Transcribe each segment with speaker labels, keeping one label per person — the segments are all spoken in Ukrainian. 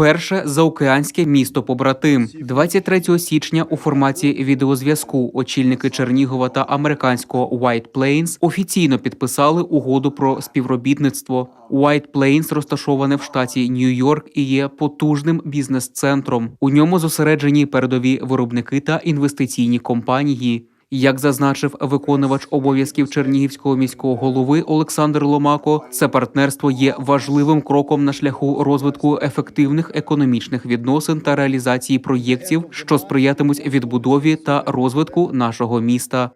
Speaker 1: перше заокеанське місто побратим. 23 січня у форматі відеозв'язку очільники Чернігова та американського White Plains офіційно підписали угоду про співробітництво. White Plains розташоване в штаті Нью-Йорк і є потужним бізнес-центром. У ньому зосереджені передові виробники та інвестиційні компанії. Як зазначив виконувач обов'язків Чернігівського міського голови Олександр Ломако, це партнерство є важливим кроком на шляху розвитку ефективних економічних відносин та реалізації проєктів, що сприятимуть відбудові та розвитку нашого міста.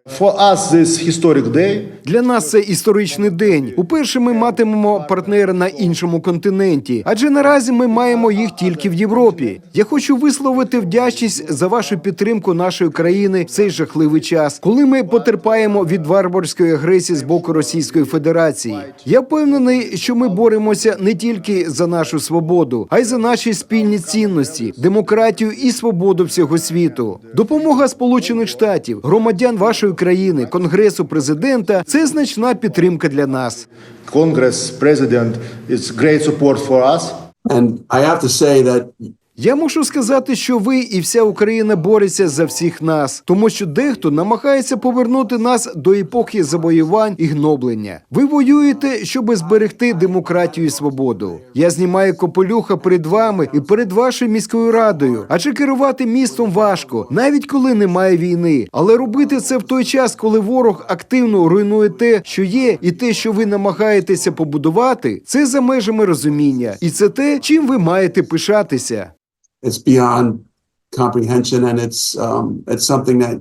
Speaker 2: Для нас це історичний день. Уперше ми матимемо партнера на іншому континенті, адже наразі ми маємо їх тільки в Європі. Я хочу висловити вдячність за вашу підтримку нашої країни в цей жахливий час, коли ми потерпаємо від варварської агресії з боку Російської Федерації. Я впевнений, що ми боремося не тільки за нашу свободу, а й за наші спільні цінності, демократію і свободу всього світу. Допомога Сполучених Штатів, громадян вашої країни, конгресу, президента це значна підтримка для нас.
Speaker 3: Congress President is great support for us.
Speaker 4: And I have to say that
Speaker 2: Я мушу сказати, що ви і вся Україна борються за всіх нас, тому що дехто намагається повернути нас до епохи завоювань і гноблення. Ви воюєте, щоб зберегти демократію і свободу. Я знімаю копелюха перед вами і перед вашою міською радою, адже керувати містом важко, навіть коли немає війни. Але робити це в той час, коли ворог активно руйнує те, що є, і те, що ви намагаєтеся побудувати, це за межами розуміння, і це те, чим ви маєте пишатися.
Speaker 4: It's beyond comprehension and it's um, it's something that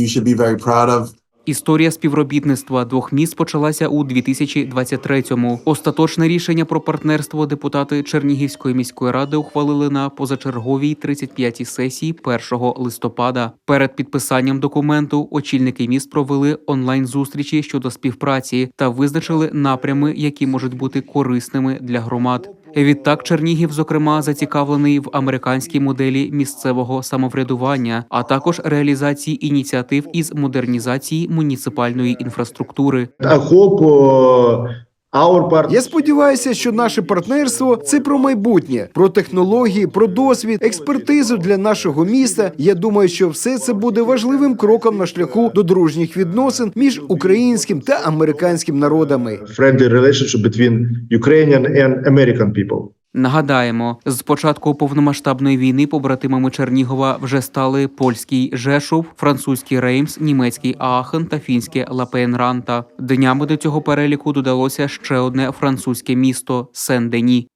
Speaker 4: you should be very proud of.
Speaker 1: Історія співробітництва двох міст почалася у 2023-му. Остаточне рішення про партнерство депутати Чернігівської міської ради ухвалили на позачерговій 35-й сесії 1 листопада. Перед підписанням документу очільники міст провели онлайн зустрічі щодо співпраці та визначили напрями, які можуть бути корисними для громад. Відтак Чернігів, зокрема, зацікавлений в американській моделі місцевого самоврядування, а також реалізації ініціатив із модернізації муніципальної інфраструктури.
Speaker 3: I
Speaker 2: Я сподіваюся, що наше партнерство це про майбутнє, про технології, про досвід, експертизу для нашого міста. Я думаю, що все це буде важливим кроком на шляху до дружніх відносин між українським та американським народами.
Speaker 3: friendly relationship between Ukrainian and American people.
Speaker 1: Нагадаємо, з початку повномасштабної війни побратимами Чернігова вже стали польський Жешув, французький Реймс, німецький Аахен та фінське Лапенранта. Днями до цього переліку додалося ще одне французьке місто Сен-Дені.